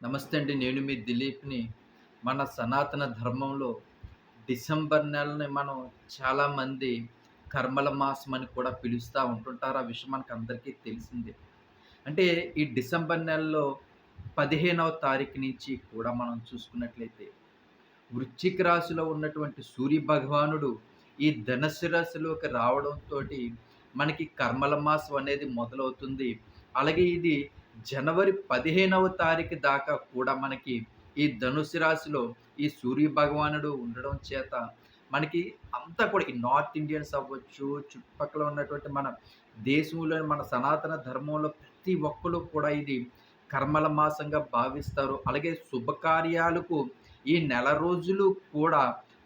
నమస్తే అండి నేను మీ దిలీప్ని. మన సనాతన ధర్మంలో డిసెంబర్ నెలని మనం చాలామంది కర్మల మాసం అని కూడా పిలుస్తూ ఉంటుంటారు. ఆ విషయం మనకు అందరికీ తెలిసిందే. అంటే ఈ డిసెంబర్ నెలలో పదిహేనవ తారీఖు నుంచి కూడా మనం చూసుకున్నట్లయితే వృశ్చిక రాశిలో ఉన్నటువంటి సూర్య భగవానుడు ఈ ధనస్సు రాశిలోకి రావడంతో మనకి కర్మల మాసం అనేది మొదలవుతుంది. అలాగే ఇది జనవరి పదిహేనవ తారీఖు దాకా కూడా మనకి ఈ ధనుసు రాశిలో ఈ సూర్య భగవానుడు ఉండడం చేత మనకి అంతా కూడా ఈ నార్త్ ఇండియన్స్ అవ్వచ్చు చుట్టుపక్కల ఉన్నటువంటి మన దేశంలో మన సనాతన ధర్మంలో ప్రతి ఒక్కరు కూడా ఇది కర్మల మాసంగా భావిస్తారు. అలాగే శుభకార్యాలకు ఈ నెల రోజులు కూడా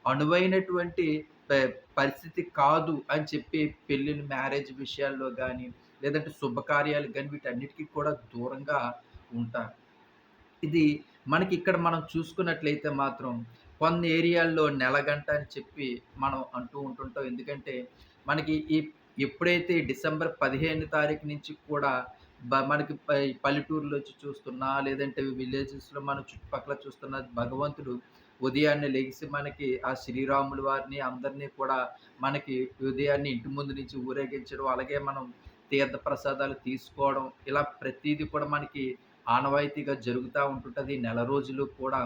అనువైనటువంటి ప- పరిస్థితి కాదు అని చెప్పి పెళ్ళిళ్ళ మ్యారేజ్ విషయాల్లో కానీ లేదంటే శుభకార్యాలు కానీ వీటన్నిటికీ కూడా దూరంగా ఉంటారు. ఇది మనకి ఇక్కడ మనం చూసుకున్నట్లయితే మాత్రం కొన్ని ఏరియాల్లో నెలగంట అని చెప్పి మనం అంటూ ఉంటుంటాం. ఎందుకంటే మనకి ఈ ఎప్పుడైతే డిసెంబర్ పదిహేను తారీఖు నుంచి కూడా బ మనకి పల్లెటూరులో వచ్చి చూస్తున్నా లేదంటే విలేజెస్‌లో మన చుట్టుపక్కల చూస్తున్న భగవంతుడు ఉదయాన్నే లెగిసి మనకి ఆ శ్రీరాములు వారిని అందరినీ కూడా మనకి ఉదయాన్నే ఇంటి ముందు నుంచి ఊరేగించడం, అలాగే మనం తీర్థ ప్రసాదాలు తీసుకోవడం ఇలా ప్రతీది కూడా మనకి ఆనవాయితీగా జరుగుతూ ఉంటుంటుంది నెల రోజులు కూడా.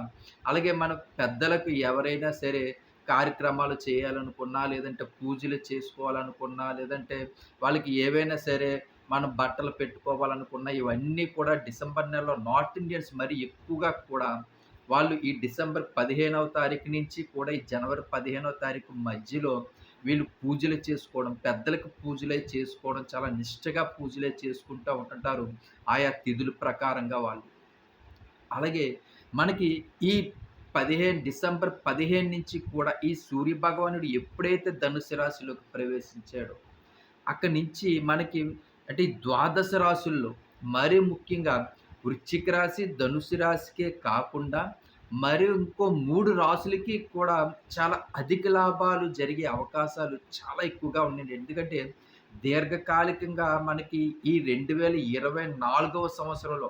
అలాగే మన పెద్దలకు ఎవరైనా సరే కార్యక్రమాలు చేయాలనుకున్నా, లేదంటే పూజలు చేసుకోవాలనుకున్నా, లేదంటే వాళ్ళకి ఏవైనా సరే మనం బట్టలు పెట్టుకోవాలనుకున్నా ఇవన్నీ కూడా డిసెంబర్ నెలలో నార్త్ ఇండియన్స్ మరీ ఎక్కువగా కూడా వాళ్ళు ఈ డిసెంబర్ 15వ తారీఖు నుంచి కూడా ఈ జనవరి 15వ తారీఖు మధ్యలో వీళ్ళు పూజలు చేసుకోవడం, పెద్దలకు పూజలే చేసుకోవడం, చాలా నిష్టగా పూజలే చేసుకుంటూ ఉంటుంటారు. ఆయా తిథుల ప్రకారంగా వాళ్ళు. అలాగే మనకి ఈ 15 డిసెంబర్ 15 నుంచి కూడా ఈ సూర్య భగవానుడు ఎప్పుడైతే ధనుసు రాశిలోకి ప్రవేశించాడో, అక్కడి నుంచి మనకి అంటే ద్వాదశ రాశుల్లో మరీ ముఖ్యంగా వృశ్చిక రాశి, ధనుసు రాశికే కాకుండా మరి ఇంకో మూడు రాసులకి కూడా చాలా అధిక లాభాలు జరిగే అవకాశాలు చాలా ఎక్కువగా ఉన్నాయండి. ఎందుకంటే దీర్ఘకాలికంగా మనకి ఈ 2024వ సంవత్సరంలో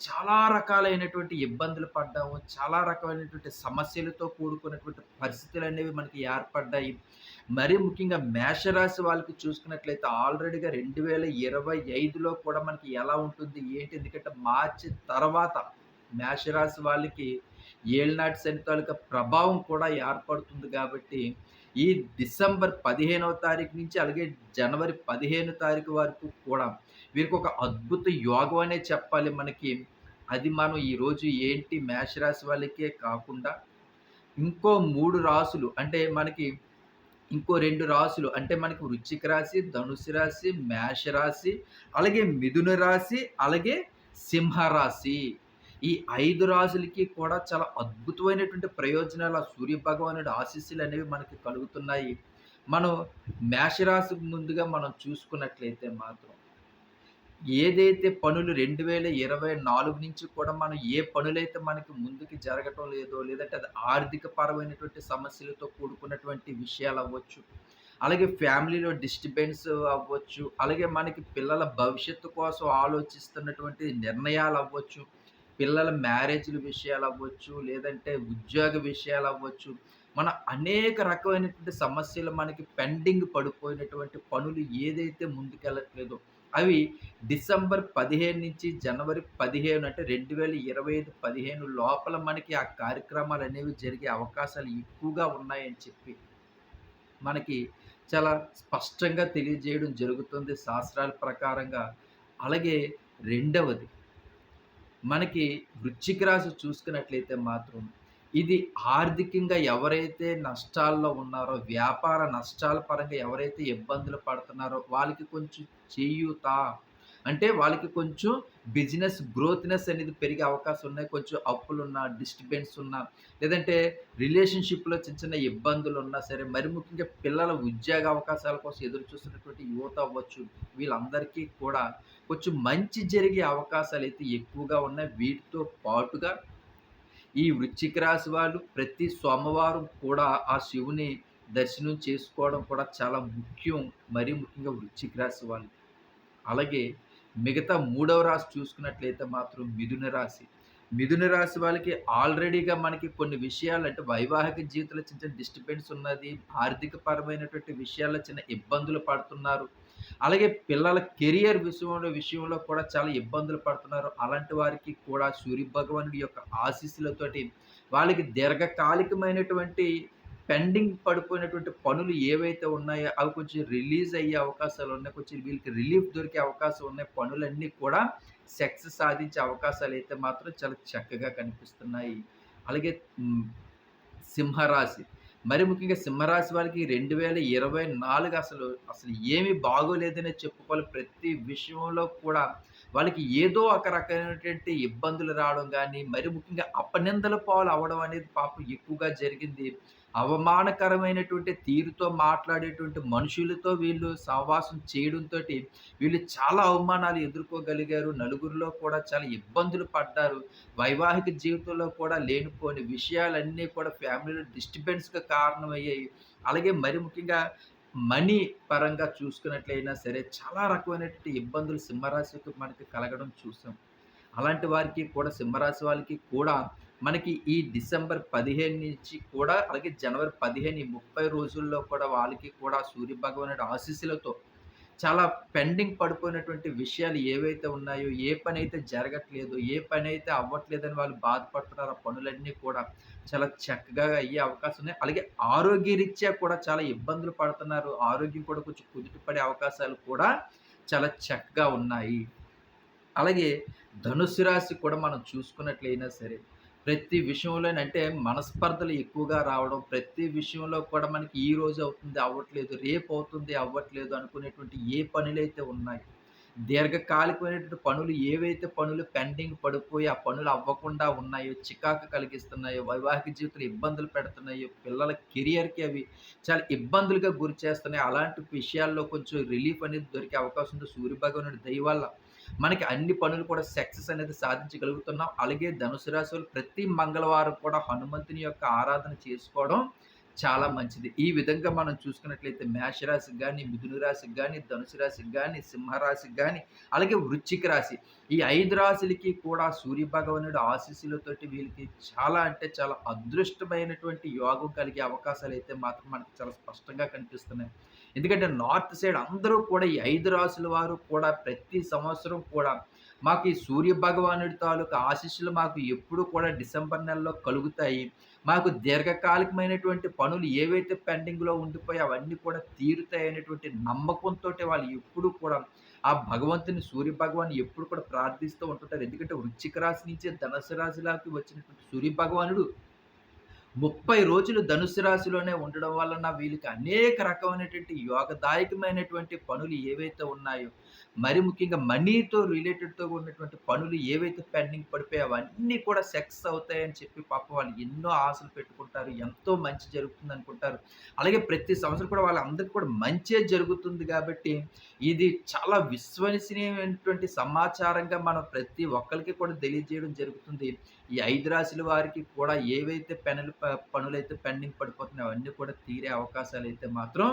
చాలా రకాలైనటువంటి ఇబ్బందులు పడ్డాము. చాలా రకమైనటువంటి సమస్యలతో కూడుకున్నటువంటి పరిస్థితులు అనేవి మనకి ఏర్పడ్డాయి. మరీ ముఖ్యంగా మేషరాశి వాళ్ళకి చూసుకున్నట్లయితే ఆల్రెడీగా 2025లో కూడా మనకి ఎలా ఉంటుంది? ఏంటి? ఎందుకంటే మార్చి తర్వాత మేషరాశి వాళ్ళకి ఏళ్నాటి శని తాలూకా ప్రభావం కూడా ఏర్పడుతుంది కాబట్టి, ఈ డిసెంబర్ 15వ తారీఖు నుంచి అలాగే జనవరి 15 తారీఖు వరకు కూడా వీరికొక అద్భుత యోగం అనే చెప్పాలి మనకి. అది మనం ఈరోజు ఏంటి మేషరాశి వాళ్ళకే కాకుండా ఇంకో మూడు రాసులు అంటే మనకి ఇంకో రెండు రాసులు అంటే మనకి వృచ్చిక రాశి, ధనుసు రాశి, మేష రాశి, అలాగే మిథున రాశి, అలాగే సింహరాశి ఈ ఐదు రాజులకి కూడా చాలా అద్భుతమైనటువంటి ప్రయోజనాలు ఆ సూర్య భగవానుడి ఆశీస్సులనేవి మనకి కలుగుతున్నాయి. మనం మేషరాశి ముందుగా మనం చూసుకున్నట్లయితే మాత్రం ఏదైతే పనులు 2024 నుంచి కూడా మనం ఏ పనులైతే మనకి ముందుకు జరగటం లేదో, లేదంటే అది ఆర్థిక పరమైనటువంటి సమస్యలతో కూడుకున్నటువంటి విషయాలు అవ్వచ్చు అలాగే ఫ్యామిలీలో డిస్టర్బెన్స్ అవ్వచ్చు. అలాగే మనకి పిల్లల భవిష్యత్తు కోసం ఆలోచిస్తున్నటువంటి నిర్ణయాలు అవ్వచ్చు పిల్లల మ్యారేజ్‌ల విషయాలు అవ్వచ్చు లేదంటే ఉద్యోగ విషయాలు అవ్వచ్చు మన అనేక రకమైనటువంటి సమస్యలు మనకి పెండింగ్ పడిపోయినటువంటి పనులు ఏదైతే ముందుకెళ్ళట్లేదో, అవి డిసెంబర్ 15 నుంచి జనవరి 15 అంటే 2025, 15 లోపల మనకి ఆ కార్యక్రమాలు అనేవి జరిగే అవకాశాలు ఎక్కువగా ఉన్నాయని చెప్పి, మనకి చాలా స్పష్టంగా తెలియజేయడం జరుగుతుంది శాస్త్రాల ప్రకారంగా. అలాగే రెండవది మనకి వృశ్చిక రాశి చూసుకున్నట్లయితే మాత్రం, ఇది ఆర్థికంగా ఎవరైతే నష్టాల్లో ఉన్నారో, వ్యాపార నష్టాల పరంగా ఎవరైతే ఇబ్బందులు పడుతున్నారో, వాళ్ళకి కొంచెం చేయూత. అంటే వాళ్ళకి కొంచెం బిజినెస్ గ్రోత్‌నెస్ అనేది పెరిగే అవకాశం ఉన్నాయి. కొంచెం అప్పులున్నా, డిస్టర్బెన్స్ ఉన్నా, లేదంటే రిలేషన్‌షిప్‌లో చిన్న చిన్న ఇబ్బందులు ఉన్నా సరే, మరి ముఖ్యంగా పిల్లల ఉద్యోగ అవకాశాల కోసం ఎదురు చూస్తున్నటువంటి యువత అవ్వచ్చు, వీళ్ళందరికీ కూడా కొంచెం మంచి జరిగే అవకాశాలు అయితే ఎక్కువగా ఉన్నాయి. వీటితో పాటుగా ఈ వృశ్చిక రాశి వాళ్ళు ప్రతి సోమవారం కూడా ఆ శివుని దర్శనం చేసుకోవడం కూడా చాలా ముఖ్యం. మరీ ముఖ్యంగా వృశ్చిక రాశి వాళ్ళు. అలాగే మిగతా మూడవ రాశి చూసుకున్నట్లయితే మాత్రం మిథున రాశి. మిథున రాశి వాళ్ళకి ఆల్రెడీగా మనకి కొన్ని విషయాలు అంటే వైవాహిక జీవితంలో చిన్న చిన్న డిస్టర్బెన్స్ ఉన్నది. ఆర్థిక పరమైనటువంటి విషయాల్లో చిన్న ఇబ్బందులు పడుతున్నారు. అలాగే పిల్లల కెరియర్ విషయంలో విషయంలో కూడా చాలా ఇబ్బందులు పడుతున్నారు. అలాంటి వారికి కూడా సూర్య భగవానుడి యొక్క ఆశీస్సులతోటి వాళ్ళకి దీర్ఘకాలికమైనటువంటి పెండింగ్ పడిపోయినటువంటి పనులు ఏవైతే ఉన్నాయో అవి కొంచెం రిలీజ్ అయ్యే అవకాశాలు ఉన్నాయి. కొంచెం వీళ్ళకి రిలీఫ్ దొరికే అవకాశం ఉన్నాయి. పనులన్నీ కూడా సక్సెస్ సాధించే అవకాశాలు అయితే మాత్రం చాలా చక్కగా కనిపిస్తున్నాయి. అలాగే సింహరాశి. మరి ముఖ్యంగా సింహరాశి వారికి 2024 అసలు, అసలు ఏమి బాగోలేదనే చెప్పుకోవాలి. ప్రతి విషయంలో కూడా వాళ్ళకి ఏదో ఒక రకమైనటువంటి ఇబ్బందులు రావడం కానీ మరి ముఖ్యంగా అపనిందల పాలు అవ్వడం అనేది పాపం ఎక్కువగా జరిగింది. అవమానకరమైనటువంటి తీరుతో మాట్లాడేటువంటి మనుషులతో వీళ్ళు సహవాసం చేయడంతోటి వీళ్ళు చాలా అవమానాలు ఎదుర్కోగలిగారు. నలుగురిలో కూడా చాలా ఇబ్బందులు పడ్డారు. వైవాహిక జీవితంలో కూడా లేనిపోని విషయాలన్నీ కూడా ఫ్యామిలీలో డిస్టర్బెన్స్‌గా కారణమయ్యాయి. అలాగే మరి ముఖ్యంగా మనీ పరంగా చూసుకున్నట్లయినా సరే చాలా రకమైనటువంటి ఇబ్బందులు సింహరాశికి మనకి కలగడం చూసాం. అలాంటి వారికి కూడా సింహరాశి వాళ్ళకి కూడా మనకి ఈ డిసెంబర్ 15 నుంచి కూడా అలాగే జనవరి 15 ఈ 30 రోజుల్లో కూడా వాళ్ళకి కూడా సూర్య భగవానుడి ఆశీస్సులతో చాలా పెండింగ్ పడిపోయినటువంటి విషయాలు ఏవైతే ఉన్నాయో, ఏ పని అయితే జరగట్లేదు, ఏ పని అయితే అవ్వట్లేదని వాళ్ళు బాధపడుతున్నారో, ఆ పనులన్నీ కూడా చాలా చక్కగా అయ్యే అవకాశం ఉన్నాయి. అలాగే ఆరోగ్యరీత్యా కూడా చాలా ఇబ్బందులు పడుతున్నారు. ఆరోగ్యం కూడా కొంచెం కుదుటపడే అవకాశాలు కూడా చాలా చక్కగా ఉన్నాయి. అలాగే ధనుసు రాశి కూడా మనం చూసుకున్నట్లయినా సరే, ప్రతి విషయంలోనే అంటే మనస్పర్ధలు ఎక్కువగా రావడం, ప్రతి విషయంలో కూడా మనకి ఈ రోజు అవుతుంది అవ్వట్లేదు, రేపు అవుతుంది అవ్వట్లేదు అనుకునేటువంటి ఏ పనులైతే ఉన్నాయి దీర్ఘకాలికమైనటువంటి పనులు ఏవైతే పనులు పెండింగ్ పడిపోయి ఆ పనులు అవ్వకుండా ఉన్నాయో, చికాకు కలిగిస్తున్నాయో, వైవాహిక జీవితంలో ఇబ్బందులు పెడుతున్నాయో, పిల్లల కెరియర్‌కి అవి చాలా ఇబ్బందులుగా గురి చేస్తున్నాయి. అలాంటి విషయాల్లో కొంచెం రిలీఫ్ అనేది దొరికే అవకాశం ఉంది. సూర్యభగవానుడి దయ వల్ల మనకి అన్ని పనులు కూడా సక్సెస్ అనేది సాధించగలుగుతున్నాం. అలాగే ధనుసు రాశులు ప్రతి మంగళవారం కూడా హనుమంతుని యొక్క ఆరాధన చేసుకోవడం చాలా మంచిది. ఈ విధంగా మనం చూసుకున్నట్లయితే మేషరాశికి కానీ మిథున రాశికి కానీ ధనుసు రాశికి కానీ సింహరాశికి కానీ అలాగే వృశ్చిక రాశి. ఈ ఐదు రాశులకి కూడా సూర్య భగవానుడు ఆశీస్సులతోటి వీళ్ళకి చాలా అంటే చాలా అదృష్టమైనటువంటి యోగం కలిగే అవకాశాలు అయితే మాత్రం మనకు చాలా స్పష్టంగా కనిపిస్తున్నాయి. ఎందుకంటే నార్త్ సైడ్ అందరూ కూడా ఈ ఐదు రాసుల వారు కూడా ప్రతి సంవత్సరం కూడా మాకు ఈ సూర్య భగవానుడి తాలూకా ఆశీస్సులు మాకు ఎప్పుడు కూడా డిసెంబర్ నెలలో కలుగుతాయి. మాకు దీర్ఘకాలికమైనటువంటి పనులు ఏవైతే పెండింగ్‌లో ఉండిపోయి అవన్నీ కూడా తీరుతాయి అనేటువంటి నమ్మకంతోటి వాళ్ళు ఎప్పుడు కూడా ఆ భగవంతుని సూర్య భగవాన్ ఎప్పుడు కూడా ప్రార్థిస్తూ ఉంటుంటారు. ఎందుకంటే వృచ్చిక రాశి నుంచే ధనసు రాశిలోకి వచ్చినటువంటి సూర్య భగవానుడు 30 రోజులు ధనుసు రాశిలోనే ఉండడం వలన వీళ్ళకి అనేక రకమైనటువంటి యోగదాయకమైనటువంటి పనులు ఏవైతే ఉన్నాయో, మరి ముఖ్యంగా మనీతో రిలేటెడ్‌తో ఉన్నటువంటి పనులు ఏవైతే పెండింగ్ పడిపోయాయో అవన్నీ కూడా సెక్స్ అవుతాయని చెప్పి పాప వాళ్ళు ఎన్నో ఆశలు పెట్టుకుంటారు. ఎంతో మంచి జరుగుతుందనుకుంటారు. అలాగే ప్రతి సంవత్సరం కూడా వాళ్ళందరికీ కూడా మంచే జరుగుతుంది కాబట్టి ఇది చాలా విశ్వసనీయమైనటువంటి సమాచారంగా మనం ప్రతి ఒక్కరికి కూడా తెలియజేయడం జరుగుతుంది. ఈ ఐదు రాశుల వారికి కూడా ఏవైతే పెనులు పనులు పనులైతే పెండింగ్ పడిపోతున్నాయి అవన్నీ కూడా తీరే అవకాశాలు అయితే మాత్రం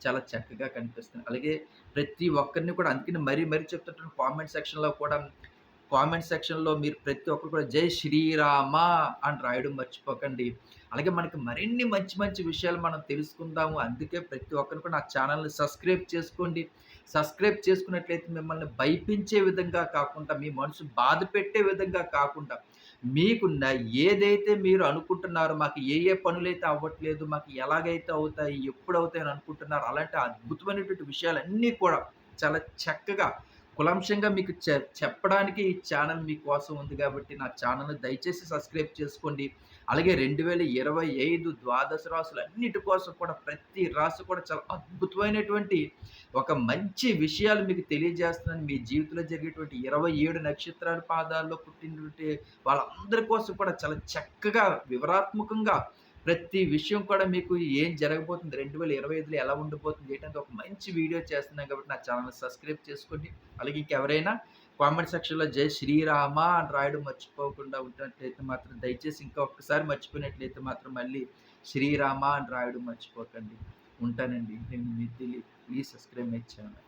చాలా చక్కగా కనిపిస్తున్నాయి. అలాగే ప్రతి ఒక్కరిని కూడా అందుకని మరీ మరీ చెప్తుంటాను కామెంట్ సెక్షన్‌లో కూడా కామెంట్ సెక్షన్‌లో మీరు ప్రతి ఒక్కరు కూడా జై శ్రీరామ అని రాయడం మర్చిపోకండి. అలాగే మనకి మరిన్ని మంచి మంచి విషయాలు మనం తెలుసుకుందాము. అందుకే ప్రతి ఒక్కరు కూడా నా ఛానల్ని సబ్స్క్రైబ్ చేసుకోండి. సబ్స్క్రైబ్ చేసుకున్నట్లయితే మిమ్మల్ని భయపించే విధంగా కాకుండా, మీ మనసు బాధ పెట్టే విధంగా కాకుండా, మీకు ఏదైతే మీరు అనుకుంటున్నారో మాకు ఏ ఏ పనులైతే అవ్వట్లేదు, మాకు ఎలాగైతే అవుతాయి, ఎప్పుడవుతాయని అనుకుంటున్నారో అలాంటి అద్భుతమైనటువంటి విషయాలన్నీ కూడా చాలా చక్కగా కులంశంగా మీకు చె చెప్పడానికి ఈ ఛానల్ మీకోసం ఉంది కాబట్టి నా ఛానల్‌ని దయచేసి సబ్స్క్రైబ్ చేసుకోండి. అలాగే 2025 ద్వాదశ రాసులన్నిటి కోసం కూడా ప్రతి రాసు కూడా చాలా అద్భుతమైనటువంటి ఒక మంచి విషయాలు మీకు తెలియజేస్తున్నాను. మీ జీవితంలో జరిగేటువంటి 27 నక్షత్రాల పాదాల్లో పుట్టినటువంటి వాళ్ళందరి కోసం కూడా చాలా చక్కగా వివరాత్మకంగా ప్రతి విషయం కూడా మీకు ఏం జరగబోతుంది 2025లో ఎలా ఉండబోతుంది ఏంటంటే ఒక మంచి వీడియో చేస్తున్నాం కాబట్టి నా ఛానల్ సబ్స్క్రైబ్ చేసుకోండి. అలాగే ఇంకెవరైనా కామెంట్ సెక్షన్‌లో జై శ్రీరామ అని రాయడం మర్చిపోకుండా ఉన్నట్లయితే మాత్రం దయచేసి ఇంకా ఒక్కసారి మర్చిపోయినట్లయితే మాత్రం మళ్ళీ శ్రీరామ అని రాయడం మర్చిపోకండి. ఉంటానండి. నేను మీ తెలియ ప్లీజ్ సబ్స్క్రైబ్ మై ఛానల్.